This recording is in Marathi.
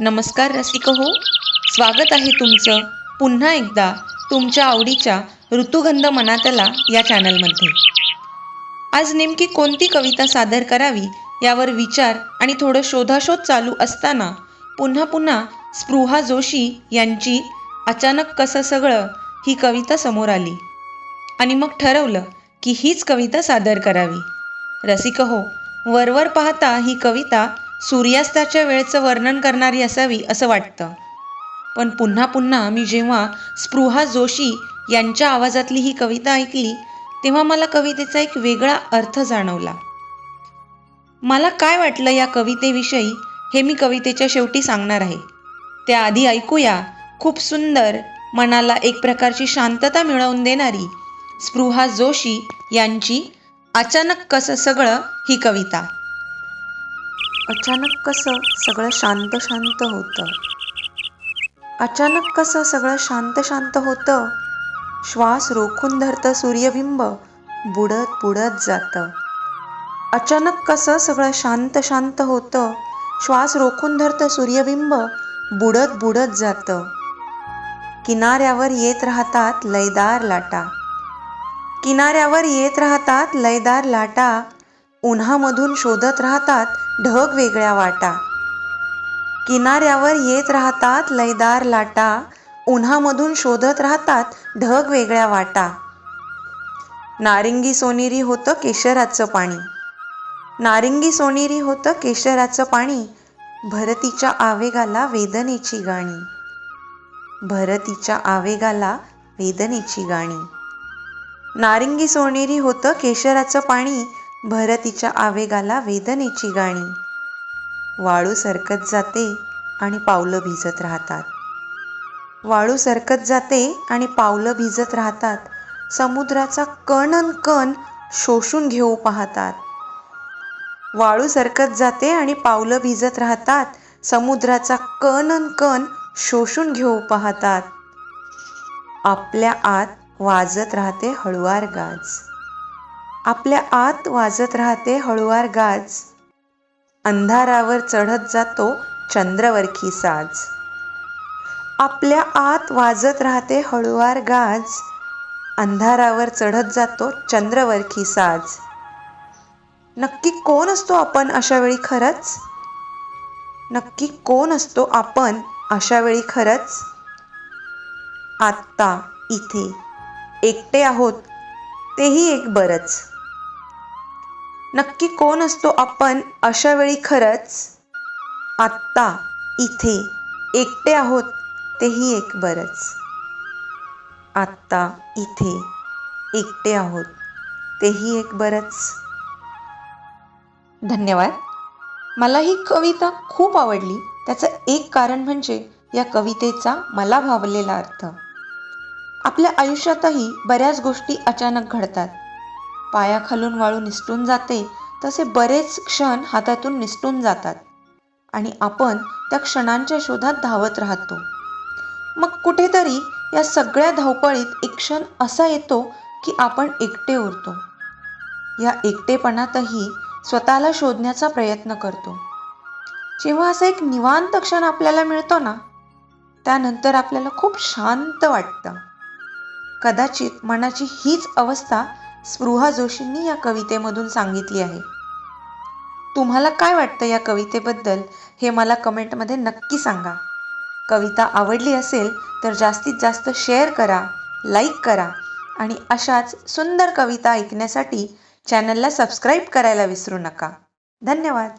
नमस्कार रसिक हो स्वागत आहे तुमचं पुन्हा एकदा तुमच्या आवडीच्या ऋतुगंध मनातला या चॅनलमध्ये. आज नेमकी कोणती कविता सादर करावी यावर विचार आणि थोडं शोधाशोध चालू असताना पुन्हा पुन्हा स्पृहा जोशी यांची अचानक कसं सगळं ही कविता समोर आली. आणि मग ठरवलं की हीच कविता सादर करावी. रसिक हो वरवर पाहता ही कविता सूर्यास्ताच्या वेळेचं वर्णन करणारी असावी असं वाटतं. पण पुन्हा पुन्हा मी जेव्हा स्पृहा जोशी यांच्या आवाजातली ही कविता ऐकली तेव्हा मला कवितेचा एक वेगळा अर्थ जाणवला. मला काय वाटलं या कवितेविषयी हे मी कवितेच्या शेवटी सांगणार आहे. त्याआधी ऐकूया खूप सुंदर मनाला एक प्रकारची शांतता मिळवून देणारी स्पृहा जोशी यांची अचानक कसं सगळं ही कविता. अचानक कसं सगळं शांत शांत होतं? अचानक कसं सगळं शांत शांत होतं? श्वास रोखून धरतं सूर्यबिंब बुडत बुडत जातं. अचानक कसं सगळं शांत शांत होतं? श्वास रोखून धरतं सूर्यबिंब बुडत बुडत जातं. किनाऱ्यावर येत राहतात लयदार लाटा. किनाऱ्यावर येत राहतात लयदार लाटा. उन्हामधून शोधत राहतात ढग वेगळ्या वाटा. किनाऱ्यावर येत राहतात लयदार लाटा. उन्हामधून शोधत राहतात ढग वेगळ्या वाटा. नारिंगी सोनेरी होतं केशराचं पाणी. नारिंगी सोनेरी होतं केशराचं पाणी. भरतीच्या आवेगाला वेदनेची गाणी. भरतीच्या आवेगाला वेदनेची गाणी. नारिंगी सोनेरी होतं केशराचं पाणी. भरतीच्या आवेगाला वेदनेची गाणी. वाळू सरकत जाते आणि पावलं भिजत राहतात. वाळू सरकत जाते आणि पावलं भिजत राहतात. समुद्राचा कण अन कण शोषून घेऊ पाहतात. वाळू सरकत जाते आणि पावलं भिजत राहतात. समुद्राचा कण अन कण शोषून घेऊ पाहतात. आपल्या आत वाजत राहते हळुवार गाज. आपल्या आत वाजत राहते हळुवार गाज. अंधारावर चढत जातो चंद्रवरखी साज. आपल्या आत वाजत राहते हळुवार गाज. अंधारावर चढत जातो चंद्रवरखी साज. नक्की कोण असतो आपण अशा वेळी खरंच? नक्की कोण असतो आपण अशा वेळी खरंच? आत्ता इथे. एकटे आहोत तेही एक बरंच. नक्की कोण असतो आपण अशा वेळी खरंच? आत्ता इथे. एकटे आहोत तेही एक बरंच. आत्ता इथे. एकटे आहोत तेही एक बरंच. धन्यवाद. मला ही कविता खूप आवडली. त्याचं एक कारण म्हणजे या कवितेचा मला भावलेला अर्थ. आपल्या आयुष्यातही बऱ्याच गोष्टी अचानक घडतात. पायाखालून वाळू निसटून जाते तसे बरेच क्षण हातातून निसटून जातात आणि आपण त्या क्षणांच्या शोधात धावत राहतो. मग कुठेतरी या सगळ्या धावपळीत एक क्षण असा येतो की आपण एकटे उरतो. या एकटेपणातही स्वतःला शोधण्याचा प्रयत्न करतो. जेव्हा असा एक निवांत क्षण आपल्याला मिळतो ना त्यानंतर आपल्याला खूप शांत वाटतं. कदाचित मनाची हीच अवस्था स्पृहा जोशींनी या कवितेमधून सांगितली आहे. तुम्हाला काय वाटतं या कवितेबद्दल हे मला कमेंटमध्ये नक्की सांगा. कविता आवडली असेल तर जास्तीत जास्त शेअर करा लाईक करा आणि अशाच सुंदर कविता ऐकण्यासाठी चॅनलला सबस्क्राईब करायला विसरू नका. धन्यवाद.